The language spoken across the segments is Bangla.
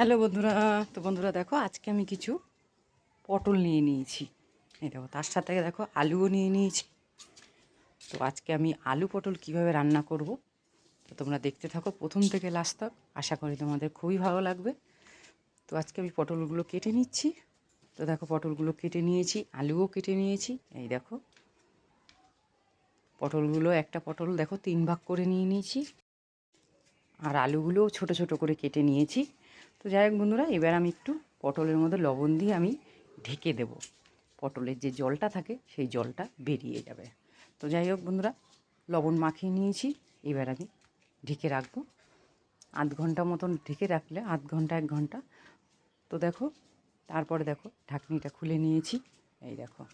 হ্যালো বন্ধুরা, তো বন্ধুরা দেখো, আজকে আমি কিছু পটল নিয়ে নিয়েছি। এই দেখো, তার সাথে দেখো আলুও নিয়ে নিয়েছি। তো আজকে আমি আলু পটল কীভাবে রান্না করব, তো তোমরা দেখতে থাকো প্রথম থেকে লাস্ট তক। আশা করি তোমাদের খুবই ভালো লাগবে। তো আজকে আমি পটলগুলো কেটে নিচ্ছি। তো দেখো, পটলগুলো কেটে নিয়েছি, আলুও কেটে নিয়েছি। এই দেখো, পটলগুলো একটা পটল দেখো তিন ভাগ করে নিয়ে নিয়েছি। আর আলুগুলোও ছোট ছোট করে কেটে নিয়েছি। তো যাই হোক বন্ধুরা, এবার আমি একটু পটলের মধ্যে লবণ দিয়ে আমি ঢেকে দেব। পটলের যে জলটা থাকে, সেই জলটা বেরিয়ে যাবে। তো যাই হোক বন্ধুরা, লবণ মাখিয়ে নিয়েছি। এবার আমি ঢেকে রাখব। আধ ঘণ্টা মতন ঢেকে রাখলে, আধ ঘণ্টা, এক ঘণ্টা। তো দেখো, তারপরে দেখো, ঢাকনিটা খুলে নিয়েছি। এই দেখো,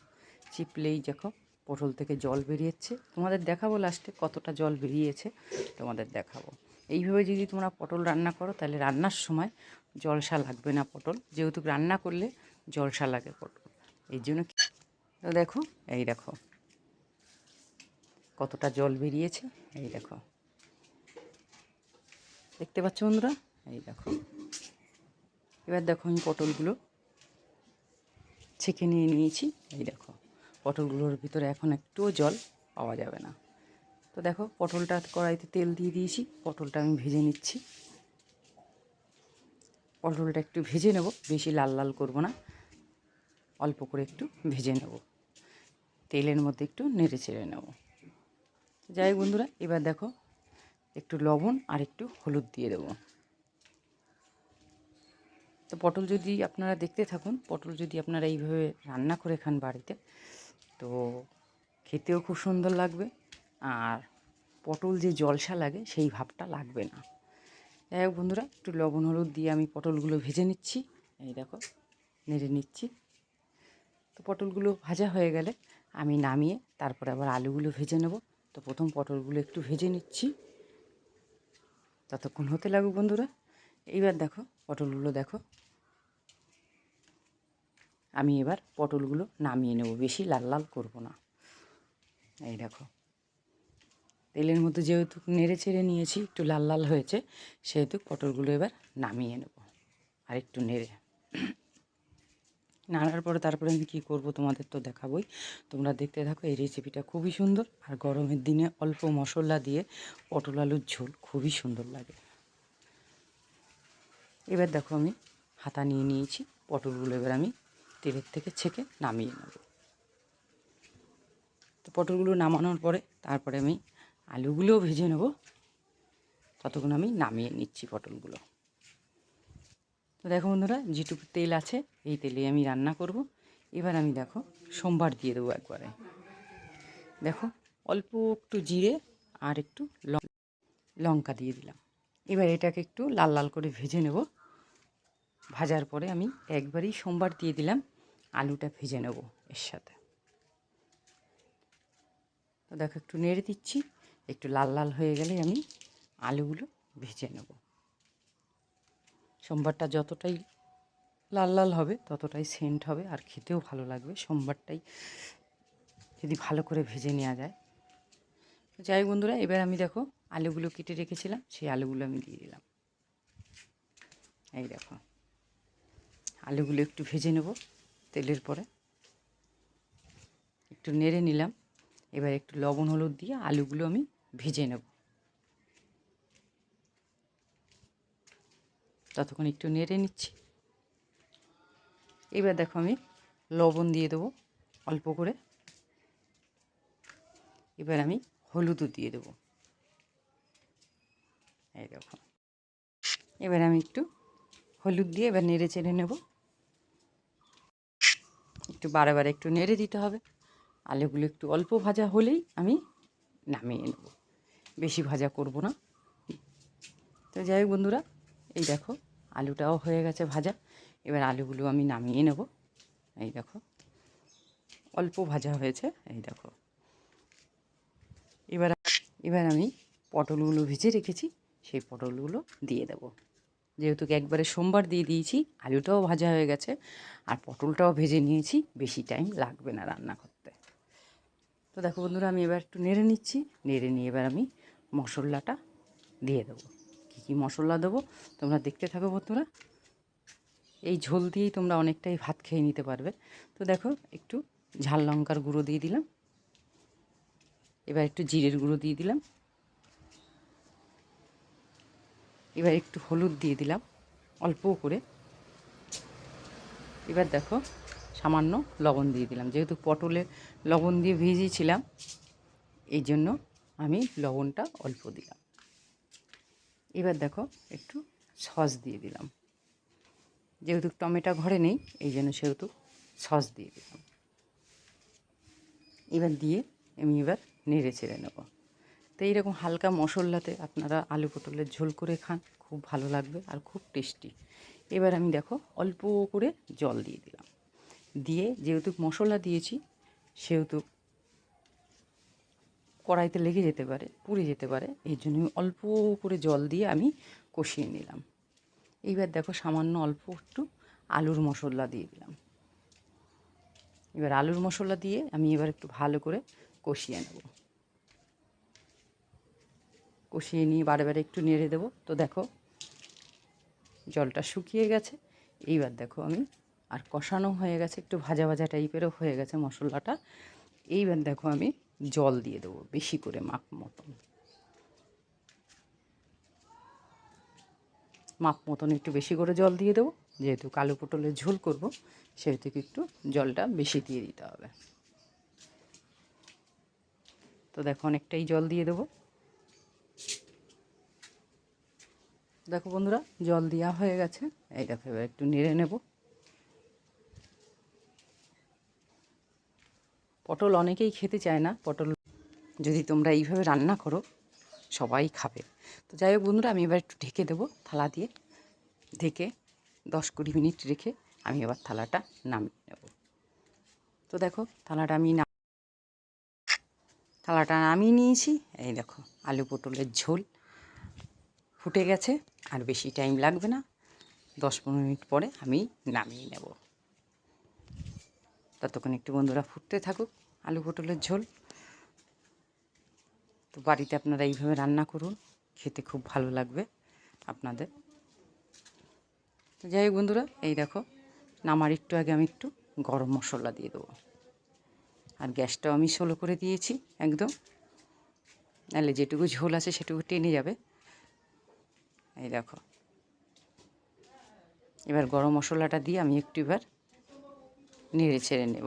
চিপলেই দেখো পটল থেকে জল বেরিয়েছে। তোমাদের দেখাবো লাস্টে কতটা জল বেরিয়েছে, তোমাদের দেখাবো। এইভাবে যদি তোমরা পটল রান্না করো, তাহলে রান্নার সময় জলসা লাগবে না পটল। যেহেতু রান্না করলে জলসা লাগে পটল। এই জন্য কি- দেখো, এই দেখো। কতটা জল বেরিয়েছে, এই দেখো। দেখতে পাচ্ছ বন্ধুরা? এই দেখো। এবার দেখো আমি পটলগুলো ছেঁকে নিয়ে নিয়েছি। এই দেখো, পটলগুলোর ভিতরে এখন একটুও জল পাওয়া যাবে না। তো দেখো, পটলটা কড়াইতে তেল দিয়ে দিয়েছি, পটলটা আমি ভেজে নিচ্ছি। পটলটা একটু ভেজে নেব, বেশি লাল লাল করব না, অল্প করে একটু ভেজে নেব। তেলের মধ্যে একটু নেড়ে চেড়ে নেব। যাই বন্ধুরা, এবার দেখো, একটু লবণ আর একটু হলুদ দিয়ে দেবো। তো পটল যদি আপনারা দেখতে থাকুন, পটল যদি আপনারা এইভাবে রান্না করে খান বাড়িতে, তো খেতেও খুব সুন্দর লাগবে। আর পটল যে জলসা লাগে, সেই ভাবটা লাগবে না। যাই হোক বন্ধুরা, একটু লবণ, হলুদ দিয়ে আমি পটলগুলো ভেজে নিচ্ছি। এই দেখো, নেড়ে নিচ্ছি। তো পটলগুলো ভাজা হয়ে গেলে আমি নামিয়ে তারপরে আবার আলুগুলো ভেজে নেব। তো প্রথম পটলগুলো একটু ভেজে নিচ্ছি। ততক্ষণ হতে লাগুক বন্ধুরা। এইবার দেখো, পটলগুলো দেখো। আমি এবার পটলগুলো নামিয়ে নেব, বেশি লাল লাল করব না। এই দেখো। তেলের মধ্যে যেহেতু নেড়ে ছেড়ে নিয়েছি, একটু লাল লাল হয়েছে, সেহেতু পটলগুলো এবার নামিয়ে নেব। আর একটু নেড়ে। নাড়ার পরে তারপরে আমি কী করব তোমাদের তো দেখাবোই। তোমরা দেখতে থাকো, এই রেসিপিটা খুবই সুন্দর। আর গরমের দিনে অল্প মশলা দিয়ে পটল আলুর ঝোল খুবই সুন্দর লাগে। এবার দেখো আমি হাতা নিয়ে নিয়েছি, পটলগুলো এবার আমি তেলের থেকে ছেঁকে নামিয়ে নেব। তো পটলগুলো নামানোর পরে তারপরে আমি আলুগুলোও ভেজে নেব। ততক্ষণ আমি নামিয়ে নিচ্ছি পটলগুলো। তো দেখো বন্ধুরা, যেটুকু তেল আছে, এই তেলে আমি রান্না করব। এবার আমি দেখো, সোমবার দিয়ে দেবো একবারে। দেখো, অল্প একটু জিরে আর একটু লঙ্কা দিয়ে দিলাম। এবার এটাকে একটু লাল লাল করে ভেজে নেব। ভাজার পরে আমি একবারেই সোমবার দিয়ে দিলাম, আলুটা ভেজে নেব এর সাথে। তো দেখো, একটু নেড়ে দিচ্ছি। একটু লাল লাল হয়ে গেলে আমি আলুগুলো ভেজে নেব। সোমবারটা যতটাই লাল লাল হবে, ততটাই সেন্ট হবে আর খেতেও ভালো লাগবে। সোমবারটাই যদি ভালো করে ভেজে নেওয়া যায়। যাই বন্ধুরা, এবার আমি দেখো আলুগুলো কেটে রেখেছিলাম, সেই আলুগুলো আমি দিয়ে দিলাম। এই দেখো, আলুগুলো একটু ভেজে নেব তেলের পরে। একটু নেড়ে নিলাম, এবার একটু লবণ হলুদ দিয়ে আলুগুলো আমি ভেজে নেব। ততক্ষণ একটু নেড়ে নিচ্ছি। এবার দেখো আমি লবণ দিয়ে দেবো অল্প করে। এবার আমি হলুদও দিয়ে দেবো। এই দেখো। এবার আমি একটু হলুদ দিয়ে এবার নেড়ে চেড়ে নেব। একটু বারে বারে একটু নেড়ে দিতে হবে। আলুগুলো একটু অল্প ভাজা হলেই আমি নামিয়ে নেব। বেশি ভাজা করব না। তো যাই হোক বন্ধুরা, এই দেখো, আলুটাও হয়ে গেছে ভাজা। এবার আলুগুলো আমি নামিয়ে নেব। এই দেখো, অল্প ভাজা হয়েছে, এই দেখো। এবার এবার আমি পটলগুলো ভেজে রেখেছি, সেই পটলগুলো দিয়ে দেব। যেহেতু একবারে সোমবার দিয়ে দিয়েছি, আলুটাও ভাজা হয়ে গেছে, আর পটলটাও ভেজে নিয়েছি, বেশি টাইম লাগবে না রান্না করতে। তো দেখো বন্ধুরা, আমি এবার একটু নেড়ে নিচ্ছি, নেড়ে নিয়ে এবার আমি মশলাটা দিয়ে দেবো। কী কী মশলা দেবো? তোমরা দেখতে থাকো বন্ধুরা। এই ঝোল দিয়েই তোমরা অনেকটাই ভাত খেয়ে নিতে পারবে। তো দেখো, একটু ঝাল লঙ্কার গুঁড়ো দিয়ে দিলাম। এবার একটু জিরের গুঁড়ো দিয়ে দিলাম। এবার একটু হলুদ দিয়ে দিলাম অল্প করে। এবার দেখো, সামান্য লবণ দিয়ে দিলাম। যেহেতু পটলে লবণ দিয়ে ভিজিয়েছিলাম, এই জন্য আমি লবণটা অল্প দিলাম। এবার দেখো একটু সস দিয়ে দিলাম। যেহেতু টমেটো ঘরে নেই, এই জন্য সেহেতু সস দিয়ে দিলাম। এবার দিয়ে আমি এবার নেড়ে ছেড়ে নেব। তো এইরকম হালকা মশলাতে আপনারা আলু পটলের ঝোল করে খান, খুব ভালো লাগবে আর খুব টেস্টি। এবার আমি দেখো অল্প করে জল দিয়ে দিলাম। দিয়ে যেহেতু মশলা দিয়েছি, সেহেতু কড়াইতে লেগে যেতে পারে, পুড়ে যেতে পারে, এই জন্য অল্প করে জল দিয়ে আমি কষিয়ে নিলাম। এইবার দেখো সামান্য অল্প একটু আলুর মশলা দিয়ে দিলাম। এবার আলুর মশলা দিয়ে আমি এবার একটু ভালো করে কষিয়ে নেব। কষিয়ে নিয়ে বারে বারে একটু নেড়ে দেবো। তো দেখো জলটা শুকিয়ে গেছে। এইবার দেখো আমি আর কষানো হয়ে গেছে, একটু ভাজা ভাজা টাইপেরও হয়ে গেছে মশলাটা। এইবার দেখো আমি জল দিয়ে দেবো বেশি করে মাপ মতন। মাপ মতন একটু বেশি করে জল দিয়ে দেবো। যেহেতু কালো পটলের ঝোল করব, সেহেতু একটু জলটা বেশি দিয়ে দিতে হবে। তো দেখো অনেকটাই জল দিয়ে দেবো। দেখো বন্ধুরা, জল দেওয়া হয়ে গেছে। এই দেখো এবার একটু নেড়ে নেব। পটল অনেকেই খেতে চায় না, পটল যদি তোমরা এইভাবে রান্না করো, সবাই খাবে। তো যাই হোক বন্ধুরা, আমি এবার একটু ঢেকে দেবো থালা দিয়ে। ঢেকে দশ কুড়ি মিনিট রেখে আমি এবার থালাটা নামিয়ে নেব। তো দেখো, থালাটা আমি না থালাটা নামিয়ে নিয়েছি। এই দেখো, আলু পটলের ঝোল ফুটে গেছে, আর বেশি টাইম লাগবে না। দশ পনেরো মিনিট পরে আমি নামিয়ে নেব। ততক্ষণ একটু বন্ধুরা ফুটতে থাকুক, আলু পটলের ঝোল। তো বাড়িতে আপনারা এইভাবে রান্না করুন, খেতে খুব ভালো লাগবে আপনাদের। তো যাই হোক বন্ধুরা, এই দেখো, নামার একটু আগে আমি একটু গরম মশলা দিয়ে দেবো। আর গ্যাসটাও আমি সোলো করে দিয়েছি একদম। নাহলে যেটুকু ঝোল আছে সেটুকু টেনে যাবে। এই দেখো, এবার গরম মশলাটা দিয়ে আমি একটু এবার নেড়ে ছেড়ে নেব।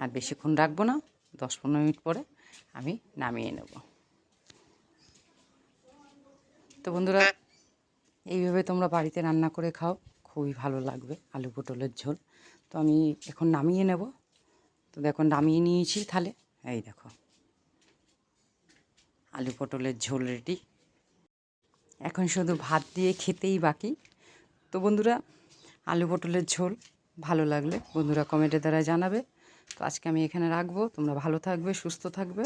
আর বেশিক্ষণ রাখব না, দশ পনেরো মিনিট পরে আমি নামিয়ে নেব। তো বন্ধুরা, এইভাবে তোমরা বাড়িতে রান্না করে খাও, খুবই ভালো লাগবে আলু পটলের ঝোল। তো আমি এখন নামিয়ে নেব। তো দেখো, নামিয়ে নিয়েছি তাহলে এই দেখো, আলু পটলের ঝোল রেডি। এখন শুধু ভাত দিয়ে খেতেই বাকি। তো বন্ধুরা আলু পটলের ঝোল, ভালো লাগলে বন্ধুরা কমেন্টের দ্বারা জানাবে। তো আজকে আমি এখানে রাখব। তোমরা ভালো থাকবে, সুস্থ থাকবে।